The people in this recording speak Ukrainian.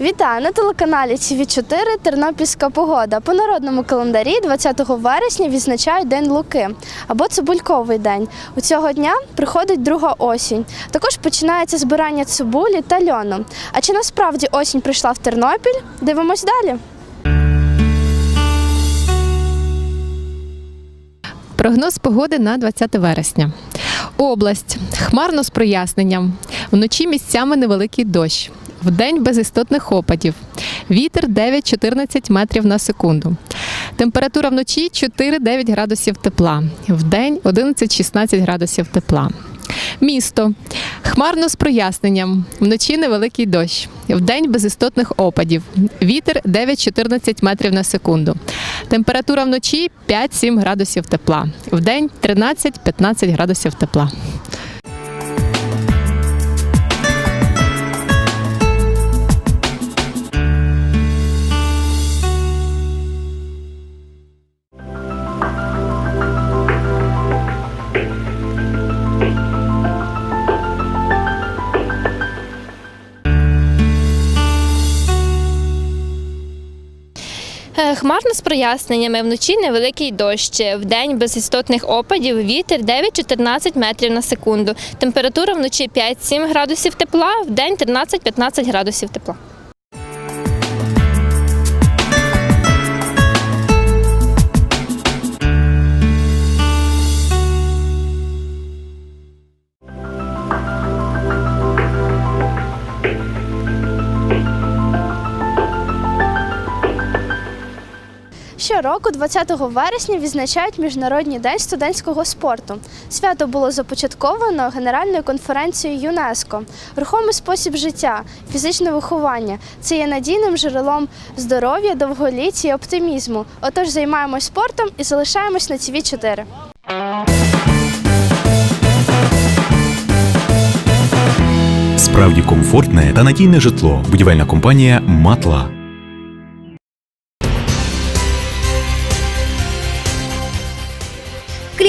Вітаю на телеканалі ТВ 4 Тернопільська погода. По народному календарі 20 вересня відзначають День Луки або Цибульковий день. У цього дня приходить друга осінь. Також починається збирання цибулі та льону. А чи насправді осінь прийшла в Тернопіль? Дивимось далі. Прогноз погоди на 20 вересня. Область хмарно з проясненням. Вночі місцями невеликий дощ. Вдень без істотних опадів. Вітер 9-14 метрів на секунду. Температура вночі 4-9 градусів тепла. Вдень 11-16 градусів тепла. Місто хмарно з проясненням. Вночі невеликий дощ. Вдень без істотних опадів. Вітер 9-14 метрів на секунду. Температура вночі 5-7 градусів тепла. Вдень 13-15 градусів тепла. Хмарно з проясненнями, вночі невеликий дощ, вдень без істотних опадів, вітер 9-14 метрів на секунду. Температура вночі 5-7 градусів тепла, вдень 13-15 градусів тепла. Щороку, 20 вересня, відзначають Міжнародний день студентського спорту. Свято було започатковано Генеральною конференцією ЮНЕСКО. Рухомий спосіб життя, фізичне виховання це є надійним джерелом здоров'я, довголіття і оптимізму. Отож займаємось спортом і залишаємось на ТВ 4 Справді комфортне та надійне житло. Будівельна компанія Матла.